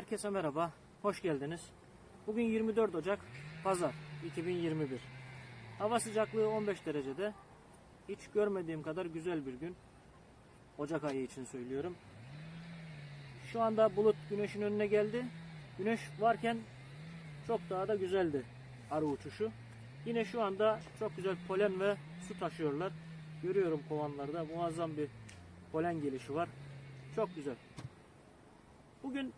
Herkese merhaba, hoş geldiniz. Bugün 24 Ocak, Pazar 2021. Hava sıcaklığı 15 derecede. Hiç görmediğim kadar güzel bir gün. Ocak ayı için söylüyorum. Şu anda bulut güneşin önüne geldi. Güneş varken çok daha da güzeldi arı uçuşu. Yine şu anda çok güzel polen ve su taşıyorlar. Görüyorum kovanlarda muazzam bir polen gelişi var. Çok güzel. Bugün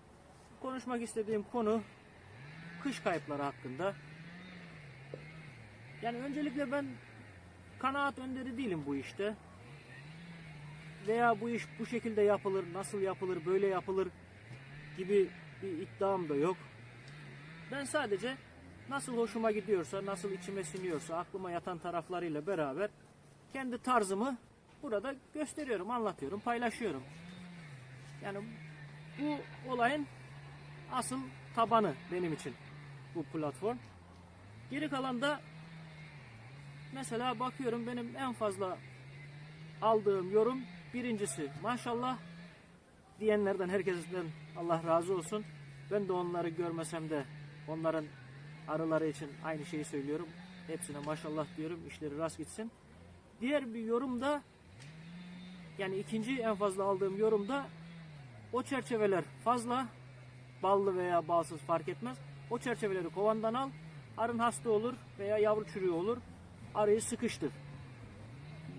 konuşmak istediğim konu kış kayıpları hakkında. Yani öncelikle ben kanaat önderi değilim bu işte. Veya bu iş bu şekilde yapılır, nasıl yapılır, böyle yapılır gibi bir iddiam da yok. Ben sadece nasıl hoşuma gidiyorsa, nasıl içime siniyorsa, aklıma yatan taraflarıyla beraber kendi tarzımı burada gösteriyorum, anlatıyorum, paylaşıyorum. Yani bu olayın asıl tabanı benim için bu platform. Geri kalan da mesela bakıyorum benim en fazla aldığım yorum birincisi maşallah diyenlerden herkesten Allah razı olsun. Ben de onları görmesem de onların arıları için aynı şeyi söylüyorum. Hepsine maşallah diyorum. işleri rast gitsin. Diğer bir yorum da yani ikinci en fazla aldığım yorum da o çerçeveler fazla ballı veya balsız fark etmez. O çerçeveleri kovandan al. Arın hasta olur veya yavru çürüğü olur. Arıyı sıkıştır.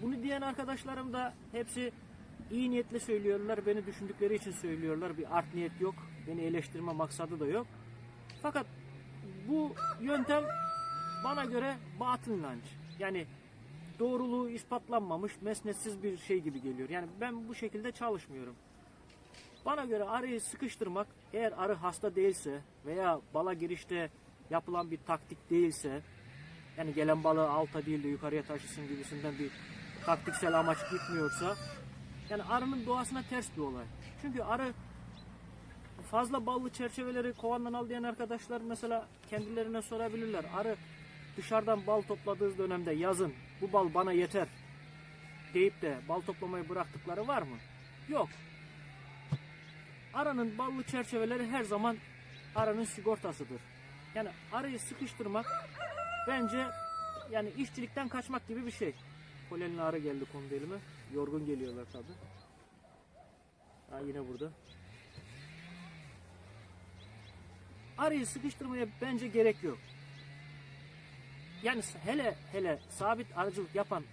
Bunu diyen arkadaşlarım da hepsi iyi niyetle söylüyorlar. Beni düşündükleri için söylüyorlar. Bir art niyet yok. Beni eleştirme maksadı da yok. Fakat bu yöntem bana göre batıl inanç. Yani doğruluğu ispatlanmamış, mesnetsiz bir şey gibi geliyor. Yani ben bu şekilde çalışmıyorum. Bana göre arıyı sıkıştırmak eğer arı hasta değilse veya bala girişte yapılan bir taktik değilse yani gelen balığı alta değil de yukarıya taşısın gibisinden bir taktiksel amaç gitmiyorsa yani arının doğasına ters bir olay. Çünkü arı fazla ballı çerçeveleri kovandan al diyen arkadaşlar mesela kendilerine sorabilirler. Arı dışarıdan bal topladığı dönemde yazın bu bal bana yeter deyip de bal toplamayı bıraktıkları var mı? Yok. Aranın ballı çerçeveleri her zaman aranın sigortasıdır. Yani arayı sıkıştırmak bence yani işçilikten kaçmak gibi bir şey. Polenli arı geldi kondu elime. Yorgun geliyorlar tabi. Ha yine burada. Arıyı sıkıştırmaya bence gerek yok. Yani hele hele sabit arıcılık yapan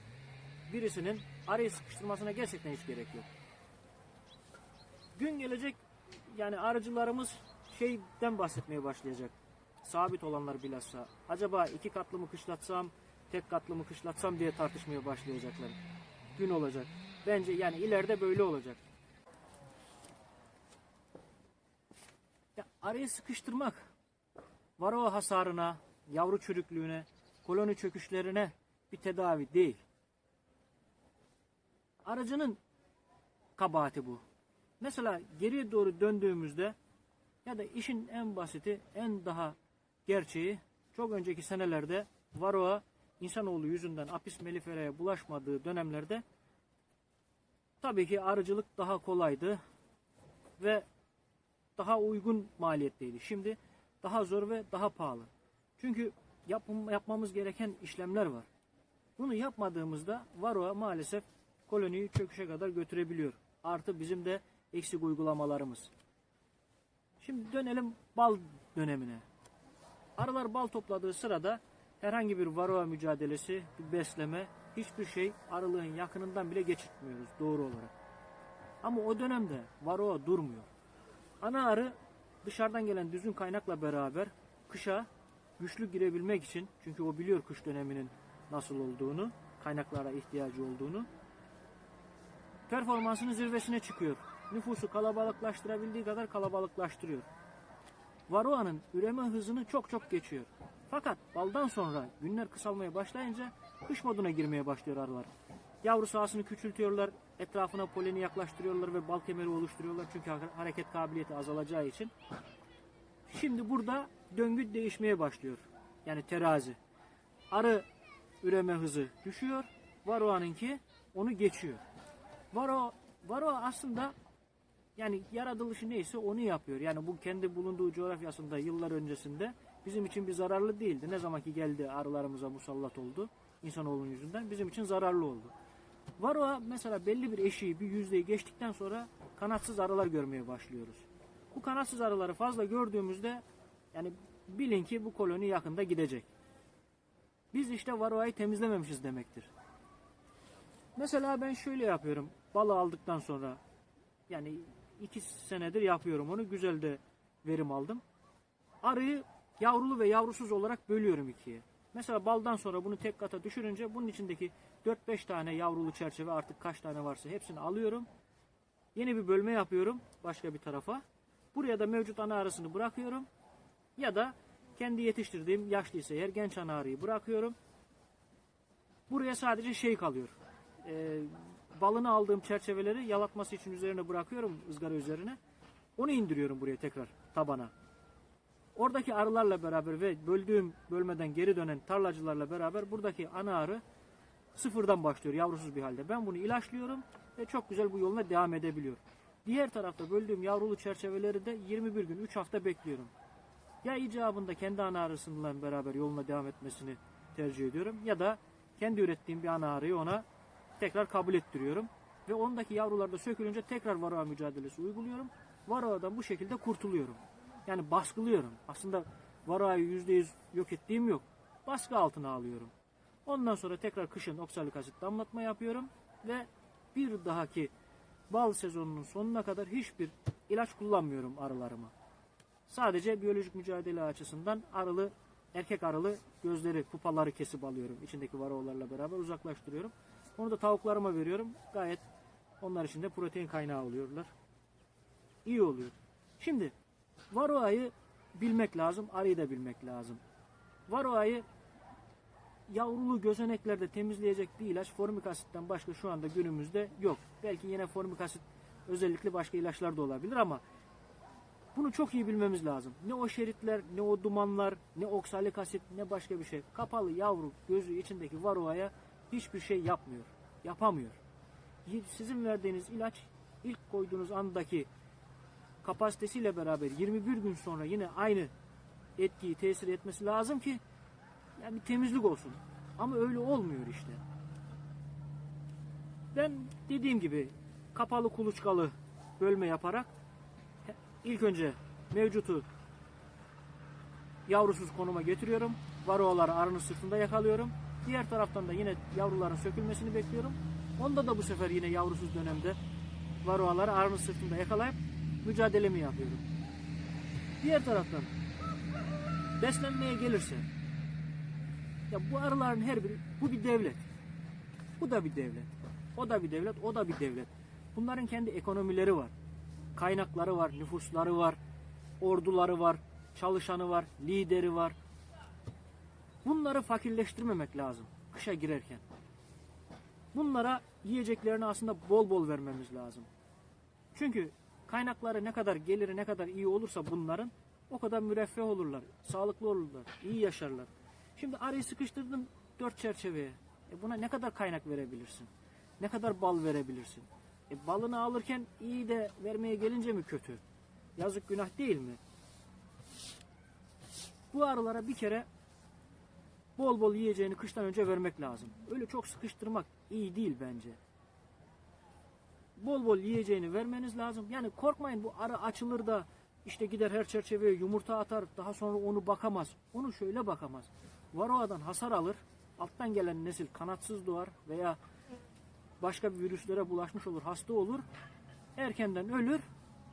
birisinin arıyı sıkıştırmasına gerçekten hiç gerek yok. Gün gelecek yani arıcılarımız şeyden bahsetmeye başlayacak. Sabit olanlar bilhassa. Acaba iki katlı mı kışlatsam, tek katlı mı kışlatsam diye tartışmaya başlayacaklar. Gün olacak. Bence yani ileride böyle olacak. Ya arayı sıkıştırmak varroa hasarına, yavru çürüklüğüne, koloni çöküşlerine bir tedavi değil. Aracının kabahati bu. Mesela geriye doğru döndüğümüzde ya da işin en basiti, en daha gerçeği çok önceki senelerde varroa insanoğlu yüzünden apis mellifera'ya bulaşmadığı dönemlerde tabii ki arıcılık daha kolaydı ve daha uygun maliyetteydi. Şimdi daha zor ve daha pahalı. Çünkü yap, yapmamız gereken işlemler var. Bunu yapmadığımızda varroa maalesef koloniyi çöküşe kadar götürebiliyor. Artı bizim de eksik uygulamalarımız. Şimdi dönelim bal dönemine. Arılar bal topladığı sırada herhangi bir varroa mücadelesi, bir besleme, hiçbir şey arılığın yakınından bile geçirtmiyoruz doğru olarak. Ama o dönemde varroa durmuyor. Ana arı dışarıdan gelen düzgün kaynakla beraber kışa güçlü girebilmek için çünkü o biliyor kış döneminin nasıl olduğunu, kaynaklara ihtiyacı olduğunu performansının zirvesine çıkıyor. Nüfusu kalabalıklaştırabildiği kadar kalabalıklaştırıyor. Varroa'nın üreme hızını çok çok geçiyor. Fakat baldan sonra günler kısalmaya başlayınca kış moduna girmeye başlıyor arılar. Yavru sahasını küçültüyorlar, etrafına poleni yaklaştırıyorlar ve bal kemeri oluşturuyorlar çünkü hareket kabiliyeti azalacağı için. Şimdi burada döngü değişmeye başlıyor. Yani terazi. Arı üreme hızı düşüyor, Varroa'nınki onu geçiyor. Varroa, Varroa aslında Yani yaratılışı neyse onu yapıyor. Yani bu kendi bulunduğu coğrafyasında yıllar öncesinde bizim için bir zararlı değildi. Ne zaman ki geldi arılarımıza musallat oldu insanoğlunun yüzünden bizim için zararlı oldu. Varroa mesela belli bir eşiği, bir yüzdeyi geçtikten sonra kanatsız arılar görmeye başlıyoruz. Bu kanatsız arıları fazla gördüğümüzde yani bilin ki bu koloni yakında gidecek. Biz işte varoayı temizlememişiz demektir. Mesela ben şöyle yapıyorum. Balı aldıktan sonra yani iki senedir yapıyorum onu. Güzel de verim aldım. Arıyı yavrulu ve yavrusuz olarak bölüyorum ikiye. Mesela baldan sonra bunu tek kata düşürünce bunun içindeki 4-5 tane yavrulu çerçeve artık kaç tane varsa hepsini alıyorum. Yeni bir bölme yapıyorum başka bir tarafa. Buraya da mevcut ana arısını bırakıyorum. Ya da kendi yetiştirdiğim yaşlıysa eğer genç ana arıyı bırakıyorum. Buraya sadece şey kalıyor. Ee, balını aldığım çerçeveleri yalatması için üzerine bırakıyorum ızgara üzerine. Onu indiriyorum buraya tekrar tabana. Oradaki arılarla beraber ve böldüğüm bölmeden geri dönen tarlacılarla beraber buradaki ana arı sıfırdan başlıyor yavrusuz bir halde. Ben bunu ilaçlıyorum ve çok güzel bu yoluna devam edebiliyor. Diğer tarafta böldüğüm yavrulu çerçeveleri de 21 gün 3 hafta bekliyorum. Ya icabında kendi ana arısıyla beraber yoluna devam etmesini tercih ediyorum ya da kendi ürettiğim bir ana arıyı ona tekrar kabul ettiriyorum. Ve ondaki yavrular da sökülünce tekrar varoa mücadelesi uyguluyorum. Varoadan bu şekilde kurtuluyorum. Yani baskılıyorum. Aslında varoayı %100 yok ettiğim yok. Baskı altına alıyorum. Ondan sonra tekrar kışın oksalik asit damlatma yapıyorum ve bir dahaki bal sezonunun sonuna kadar hiçbir ilaç kullanmıyorum arılarıma. Sadece biyolojik mücadele açısından arılı, erkek arılı gözleri, pupaları kesip alıyorum. İçindeki varolarla beraber uzaklaştırıyorum. Onu da tavuklarıma veriyorum. Gayet onlar için de protein kaynağı oluyorlar. İyi oluyor. Şimdi varoayı bilmek lazım, arıyı da bilmek lazım. Varoayı yavrulu gözeneklerde temizleyecek bir ilaç formik asitten başka şu anda günümüzde yok. Belki yine formik asit özellikle başka ilaçlar da olabilir ama bunu çok iyi bilmemiz lazım. Ne o şeritler, ne o dumanlar, ne oksalik asit, ne başka bir şey. Kapalı yavru gözü içindeki varoaya hiçbir şey yapmıyor. Yapamıyor. Sizin verdiğiniz ilaç ilk koyduğunuz andaki kapasitesiyle beraber 21 gün sonra yine aynı etkiyi tesir etmesi lazım ki yani bir temizlik olsun. Ama öyle olmuyor işte. Ben dediğim gibi kapalı kuluçkalı bölme yaparak ilk önce mevcutu yavrusuz konuma getiriyorum. Varoaları arının sırtında yakalıyorum. Diğer taraftan da yine yavruların sökülmesini bekliyorum. Onda da bu sefer yine yavrusuz dönemde varoaları arının sırtında yakalayıp mücadelemi yapıyorum. Diğer taraftan beslenmeye gelirse ya bu arıların her biri bu bir devlet. Bu da bir devlet. O da bir devlet, o da bir devlet. Bunların kendi ekonomileri var. Kaynakları var, nüfusları var, orduları var, çalışanı var, lideri var. Bunları fakirleştirmemek lazım kışa girerken. Bunlara yiyeceklerini aslında bol bol vermemiz lazım. Çünkü kaynakları ne kadar geliri ne kadar iyi olursa bunların o kadar müreffeh olurlar, sağlıklı olurlar, iyi yaşarlar. Şimdi arıyı sıkıştırdın dört çerçeveye. E buna ne kadar kaynak verebilirsin? Ne kadar bal verebilirsin? E balını alırken iyi de vermeye gelince mi kötü? Yazık günah değil mi? Bu arılara bir kere bol bol yiyeceğini kıştan önce vermek lazım. Öyle çok sıkıştırmak iyi değil bence. Bol bol yiyeceğini vermeniz lazım. Yani korkmayın bu arı açılır da işte gider her çerçeveye yumurta atar daha sonra onu bakamaz. Onu şöyle bakamaz. Varoadan hasar alır. Alttan gelen nesil kanatsız doğar veya başka bir virüslere bulaşmış olur, hasta olur. Erkenden ölür.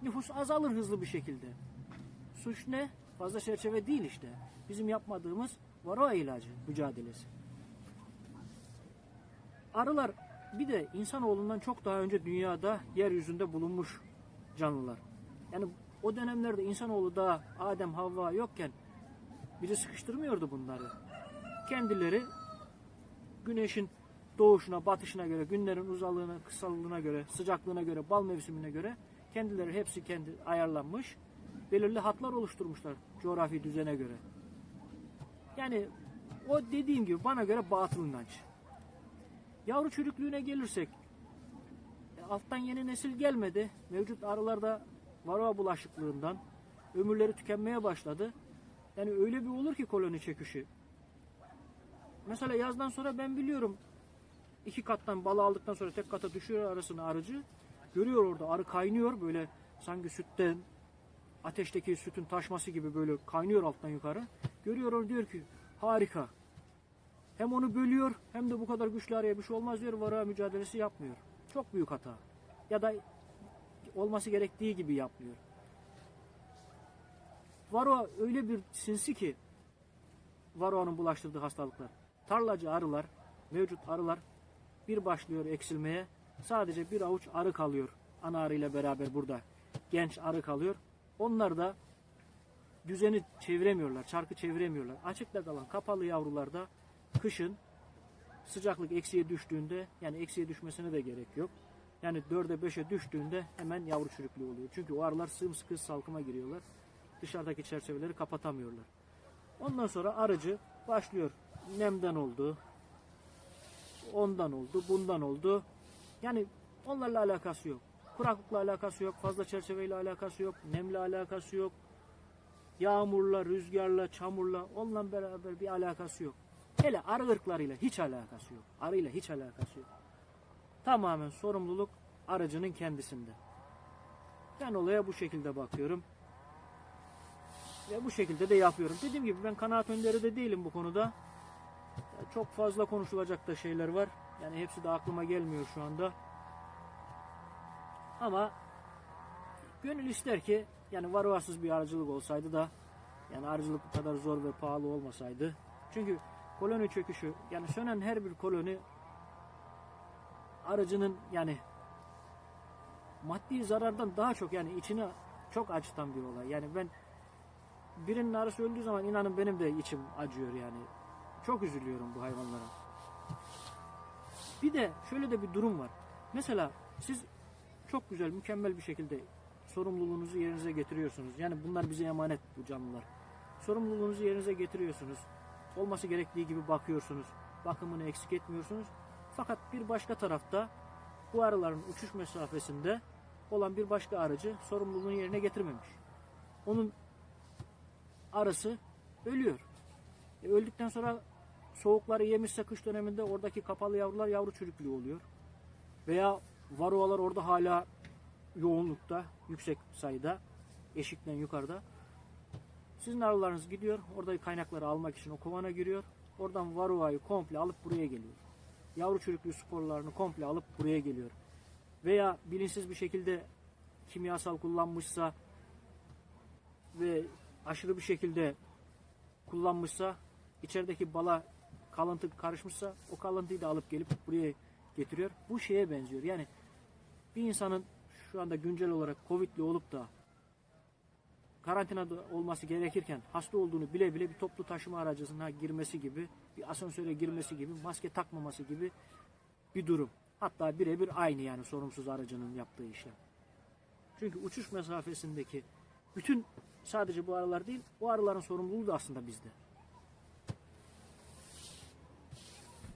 Nüfus azalır hızlı bir şekilde. Suç ne? Fazla çerçeve değil işte. Bizim yapmadığımız varoa ilacı mücadelesi. Arılar bir de insanoğlundan çok daha önce dünyada yeryüzünde bulunmuş canlılar. Yani o dönemlerde insanoğlu da Adem Havva yokken biri sıkıştırmıyordu bunları. Kendileri güneşin doğuşuna, batışına göre, günlerin uzalığına, kısalığına göre, sıcaklığına göre, bal mevsimine göre kendileri hepsi kendi ayarlanmış. Belirli hatlar oluşturmuşlar coğrafi düzene göre. Yani o dediğim gibi bana göre batıl inanç. Yavru çürüklüğüne gelirsek alttan yeni nesil gelmedi. Mevcut arılarda varroa bulaşıklığından ömürleri tükenmeye başladı. Yani öyle bir olur ki koloni çöküşü. Mesela yazdan sonra ben biliyorum iki kattan balı aldıktan sonra tek kata düşüyor arasına arıcı. Görüyor orada arı kaynıyor böyle sanki sütten ateşteki sütün taşması gibi böyle kaynıyor alttan yukarı. Görüyor diyor ki harika. Hem onu bölüyor hem de bu kadar güçlü araya bir şey olmaz diyor. Vara mücadelesi yapmıyor. Çok büyük hata. Ya da olması gerektiği gibi yapmıyor. Varroa öyle bir sinsi ki Varroa'nın bulaştırdığı hastalıklar. Tarlacı arılar, mevcut arılar bir başlıyor eksilmeye. Sadece bir avuç arı kalıyor. Ana arıyla beraber burada. Genç arı kalıyor. Onlar da düzeni çeviremiyorlar, çarkı çeviremiyorlar. Açıkta kalan kapalı yavrularda kışın sıcaklık eksiye düştüğünde yani eksiye düşmesine de gerek yok. Yani 4'e 5'e düştüğünde hemen yavru çürüklüğü oluyor. Çünkü o arılar sımsıkı salkıma giriyorlar. Dışarıdaki çerçeveleri kapatamıyorlar. Ondan sonra arıcı başlıyor. Nemden oldu. Ondan oldu, bundan oldu. Yani onlarla alakası yok. Kuraklıkla alakası yok, fazla çerçeveyle alakası yok, nemle alakası yok. Yağmurla, rüzgarla, çamurla onunla beraber bir alakası yok. Hele arı ırklarıyla hiç alakası yok. Arıyla hiç alakası yok. Tamamen sorumluluk arıcının kendisinde. Ben olaya bu şekilde bakıyorum. Ve bu şekilde de yapıyorum. Dediğim gibi ben kanaat önderi de değilim bu konuda. Çok fazla konuşulacak da şeyler var. Yani hepsi de aklıma gelmiyor şu anda. Ama gönül ister ki yani varoasız bir arıcılık olsaydı da yani arıcılık bu kadar zor ve pahalı olmasaydı. Çünkü koloni çöküşü yani sönen her bir koloni arıcının yani maddi zarardan daha çok yani içini çok acıtan bir olay. Yani ben birinin arısı öldüğü zaman inanın benim de içim acıyor yani. Çok üzülüyorum bu hayvanlara. Bir de şöyle de bir durum var. Mesela siz çok güzel, mükemmel bir şekilde sorumluluğunuzu yerinize getiriyorsunuz. Yani bunlar bize emanet bu canlılar. Sorumluluğunuzu yerinize getiriyorsunuz. Olması gerektiği gibi bakıyorsunuz. Bakımını eksik etmiyorsunuz. Fakat bir başka tarafta bu arıların uçuş mesafesinde olan bir başka arıcı sorumluluğunu yerine getirmemiş. Onun arısı ölüyor. E, öldükten sonra soğukları yemişse kış döneminde oradaki kapalı yavrular yavru çürüklüğü oluyor. Veya varoalar orada hala yoğunlukta, yüksek sayıda, eşikten yukarıda. Sizin arılarınız gidiyor, oradaki kaynakları almak için o kovana giriyor. Oradan varoayı komple alıp buraya geliyor. Yavru çürüklüğü sporlarını komple alıp buraya geliyor. Veya bilinçsiz bir şekilde kimyasal kullanmışsa ve aşırı bir şekilde kullanmışsa içerideki bala kalıntı karışmışsa o kalıntıyı da alıp gelip buraya getiriyor. Bu şeye benziyor. Yani bir insanın şu anda güncel olarak Covid'li olup da karantinada olması gerekirken hasta olduğunu bile bile bir toplu taşıma aracısına girmesi gibi, bir asansöre girmesi gibi, maske takmaması gibi bir durum. Hatta birebir aynı yani sorumsuz aracının yaptığı işlem. Çünkü uçuş mesafesindeki bütün sadece bu arılar değil, o arıların sorumluluğu da aslında bizde.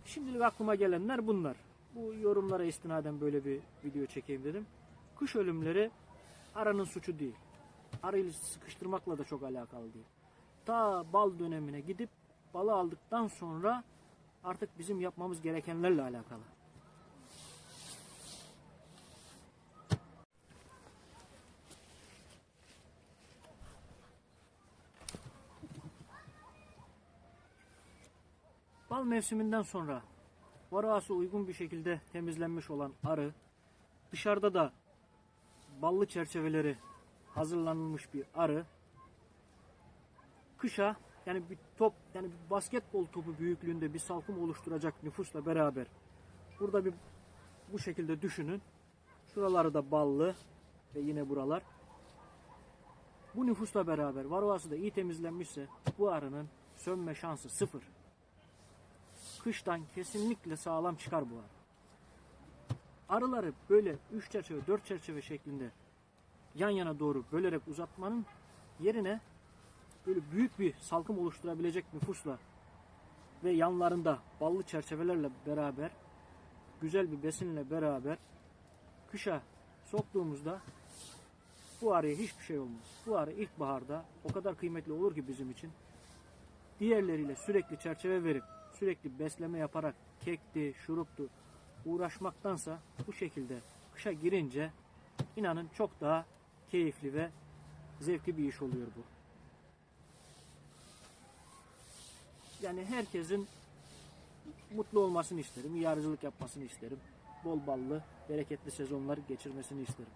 Şimdilik aklıma gelenler bunlar. Bu yorumlara istinaden böyle bir video çekeyim dedim. Kuş ölümleri aranın suçu değil. Arıyı sıkıştırmakla da çok alakalı değil. Ta bal dönemine gidip balı aldıktan sonra artık bizim yapmamız gerekenlerle alakalı. Bal mevsiminden sonra varası uygun bir şekilde temizlenmiş olan arı dışarıda da ballı çerçeveleri hazırlanılmış bir arı kışa yani bir top yani bir basketbol topu büyüklüğünde bir salkım oluşturacak nüfusla beraber burada bir bu şekilde düşünün. Şuraları da ballı ve yine buralar. Bu nüfusla beraber varoası da iyi temizlenmişse bu arının sönme şansı sıfır kıştan kesinlikle sağlam çıkar bu arı. Arıları böyle 3 çerçeve 4 çerçeve şeklinde yan yana doğru bölerek uzatmanın yerine böyle büyük bir salkım oluşturabilecek nüfusla ve yanlarında ballı çerçevelerle beraber güzel bir besinle beraber kışa soktuğumuzda bu arıya hiçbir şey olmaz. Bu arı ilkbaharda o kadar kıymetli olur ki bizim için. Diğerleriyle sürekli çerçeve verip sürekli besleme yaparak kekti, şuruptu uğraşmaktansa bu şekilde kışa girince inanın çok daha keyifli ve zevkli bir iş oluyor bu. Yani herkesin mutlu olmasını isterim, iyi arıcılık yapmasını isterim. Bol ballı, bereketli sezonlar geçirmesini isterim.